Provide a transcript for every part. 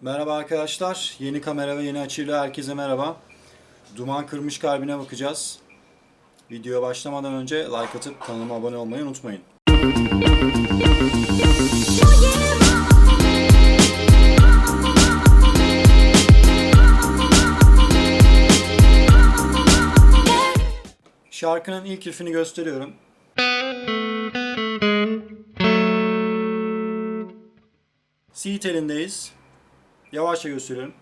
Merhaba arkadaşlar. Yeni kamera ve yeni açıyla herkese merhaba. Duman kırmış kalbine bakacağız. Videoya başlamadan önce like atıp kanalıma abone olmayı unutmayın. Şarkının ilk riffini gösteriyorum. C telindeyiz. Yavaşça gösteriyorum.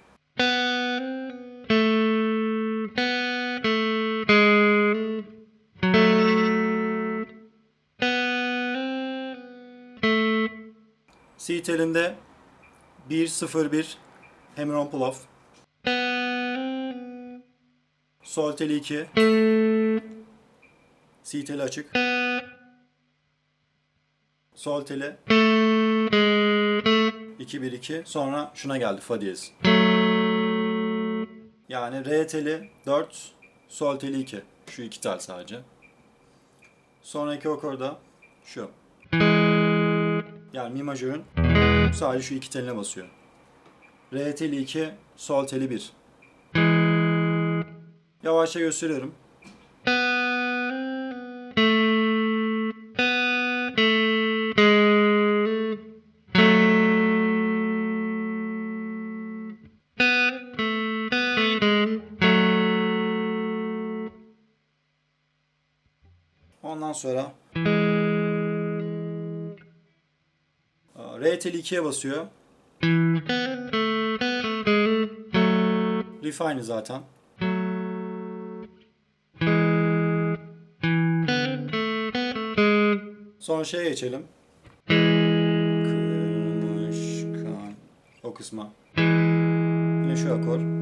C telinde 1-0-1 Hemron Pull-off. Sol teli 2. C teli açık. Sol teli 2-1-2 sonra şuna geldi fa diyez. Yani re teli 4, sol teli 2. Şu iki tel sadece. Sonraki akorda şu. Yani mi majörün sadece şu iki teline basıyor. Re teli 2, sol teli 1. Yavaşça gösteriyorum. Ondan sonra Aa, R teli 2'ye basıyor. Riff aynı zaten. Sonra şeye geçelim. Kırmış. O kısma. Yine şu akor.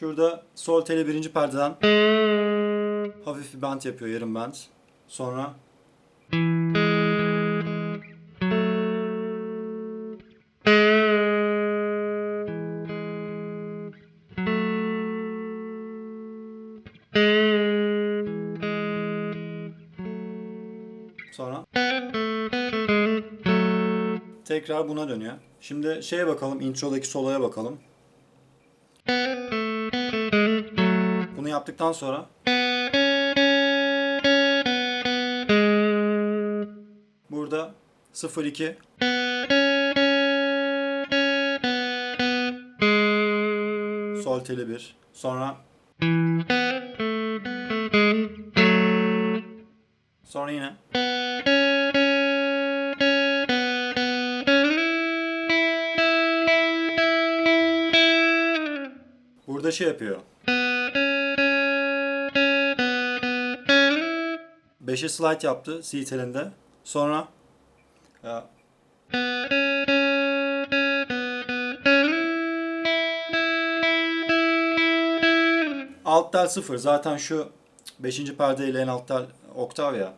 Şurada sol tele birinci perdeden hafif bir bend yapıyor yarım bend. Sonra Sonra tekrar buna dönüyor. Şimdi şeye bakalım, introdaki soloya bakalım. Yaptıktan sonra burada 0-2 sol teli 1 sonra sonra yine burada şey yapıyor 5'e slide yaptı C telinde. Sonra ya, alt tel 0. Zaten şu 5. perde ile en alt tel oktav ya.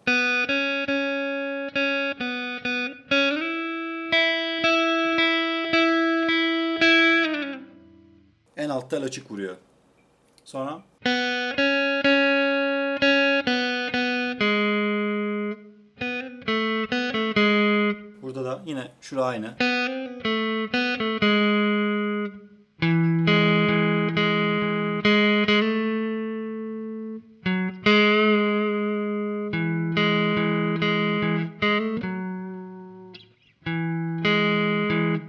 En alt tel açık vuruyor. Sonra Yine şura aynı.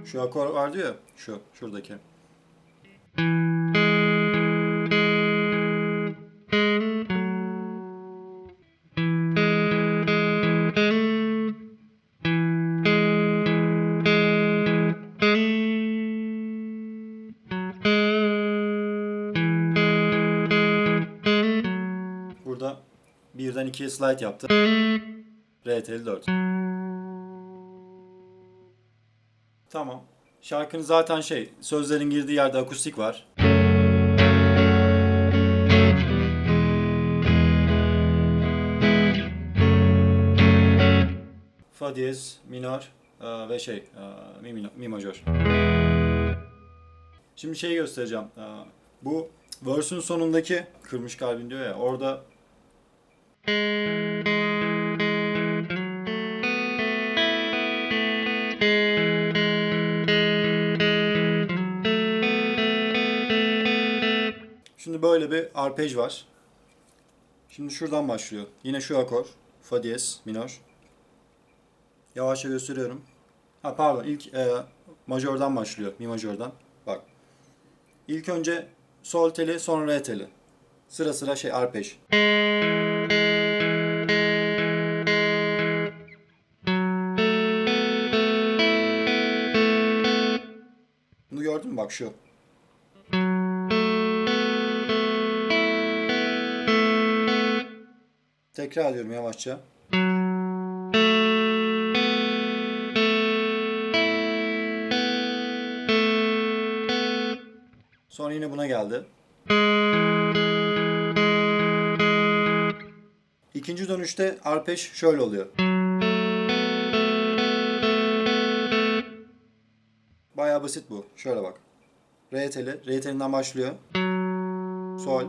Şu akor vardı ya, şu, şuradaki. Birden ikiye slide yaptı. RTL 4. Tamam. Şarkının zaten şey, sözlerin girdiği yerde akustik var. Fa diyez, minor e, ve şey, e, mi, minor, mi majör. Şimdi şeyi göstereceğim. E, Bu verse'ün sonundaki kırmış kalbin diyor ya orada Şimdi böyle bir arpej var. Şimdi şuradan başlıyor. Yine şu akor. Fa diyez minor. Yavaşça gösteriyorum. Ha pardon ilk e, majörden başlıyor. Mi majörden. Bak. İlk önce sol teli sonra re teli. Sıra sıra şey arpej. Bunu gördün mü? Bak şu. Tekrar ediyorum yavaşça. Sonra yine buna geldi. İkinci dönüşte arpej şöyle oluyor. Bayağı basit bu. Şöyle bak. Re teli. Re telinden başlıyor. Sol.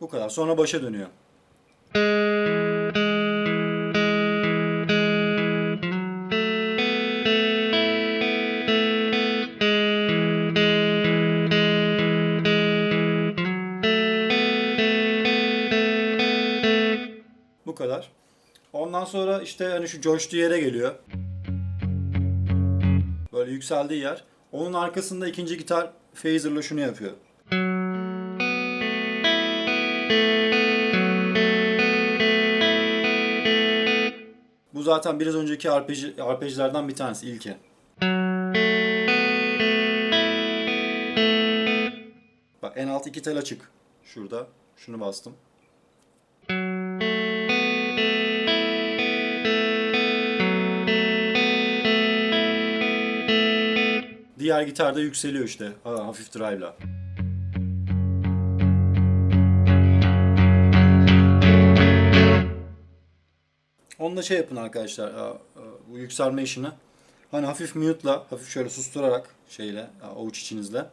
Bu kadar. Sonra başa dönüyor. Kadar. Ondan sonra işte hani şu coştuğu yere geliyor. Böyle yükseldiği yer. Onun arkasında ikinci gitar phaser'la şunu yapıyor. Bu zaten biraz önceki arpej, arpejlerden bir tanesi ilki. Bak en alt iki tel açık. Şurada. Şunu bastım. Diğer gitarda yükseliyor işte. Ha, hafif drive'la. Onunla şey yapın arkadaşlar. aa, aa, Bu yükselme işini. Hani hafif mute'la, hafif şöyle susturarak şeyle, aa, avuç içinizle.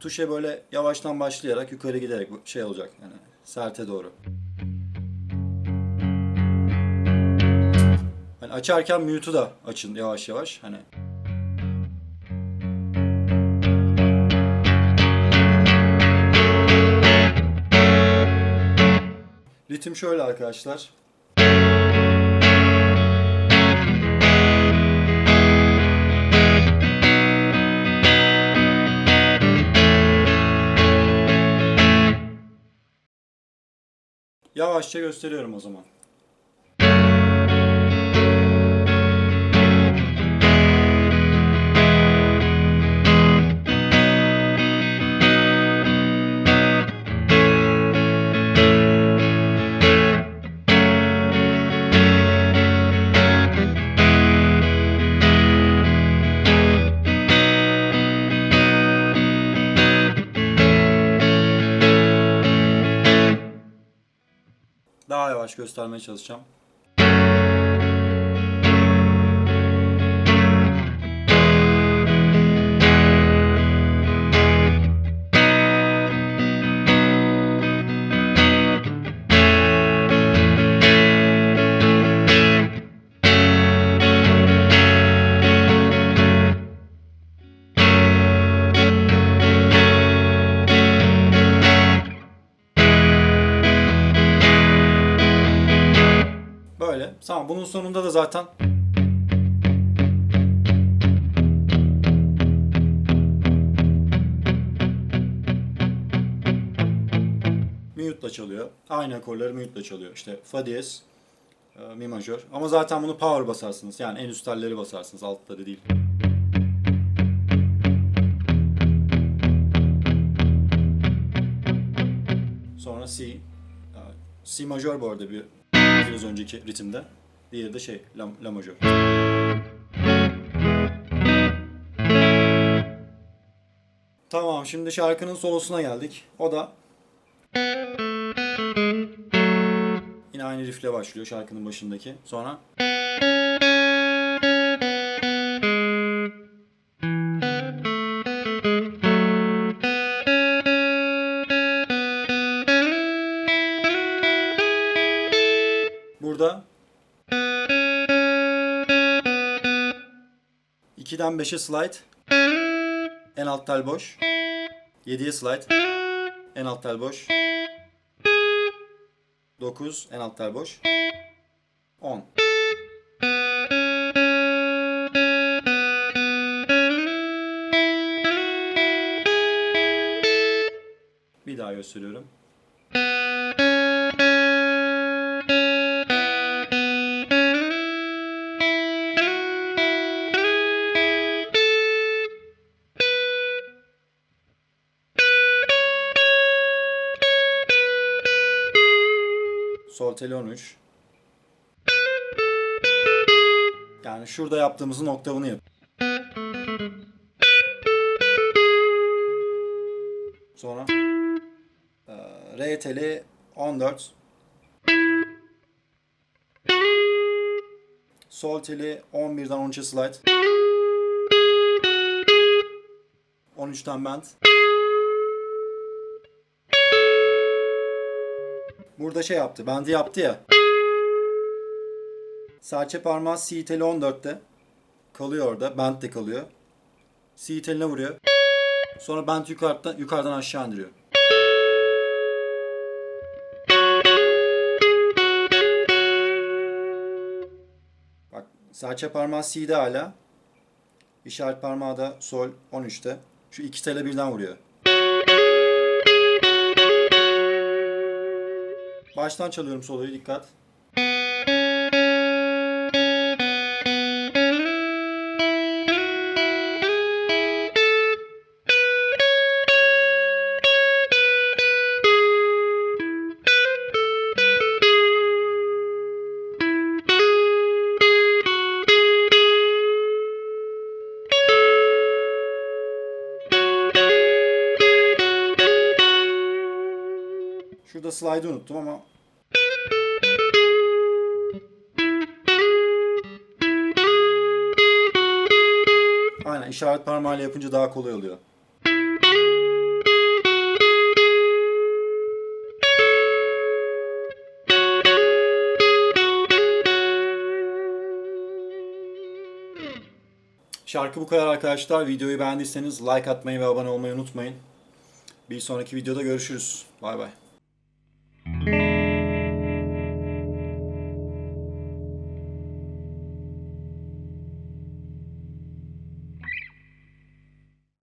Tuşa böyle yavaştan başlayarak yukarı giderek şey olacak yani serte doğru. Hani açarken mute'u da açın yavaş yavaş hani. Ritim şöyle arkadaşlar. Yavaşça gösteriyorum o zaman. Daha yavaş göstermeye çalışacağım. Sonunda da zaten mute'la çalıyor. Aynı akorları mute'la çalıyor. İşte fa diyez, e, mi majör. Ama zaten bunu power basarsınız. Yani en üst telleri basarsınız. Altları değil. Sonra C. E, C majör bu arada bir biraz önceki ritimde. Diğeri de şey la, la majör. Tamam şimdi şarkının solosuna geldik. O da yine aynı riffle başlıyor şarkının başındaki. Sonra 2'den 5'e slide. En alt tel boş. 7'ye slide. En alt tel boş. 9 en alt tel boş. 10. Bir daha gösteriyorum. Sol teli 13. Yani şurada yaptığımızın oktavını yap. Sonra eee, re teli 14. Sol teli 11'den 13'e slide. 13'ten bend. Burada şey yaptı. Bendi yaptı ya. Serçe parmağı C teli 14'te. Kalıyor orada. Bend de kalıyor. C teline vuruyor. Sonra bend yukarıdan, yukarıdan aşağı indiriyor. Bak serçe parmağı C'de hala. İşaret parmağı da sol 13'te. Şu iki tele birden vuruyor. Baştan çalıyorum soloyu dikkat. Şurada slide'ı unuttum ama Aynen işaret parmağıyla yapınca daha kolay oluyor. Şarkı bu kadar arkadaşlar. Videoyu beğendiyseniz like atmayı ve abone olmayı unutmayın. Bir sonraki videoda görüşürüz. Bay bay.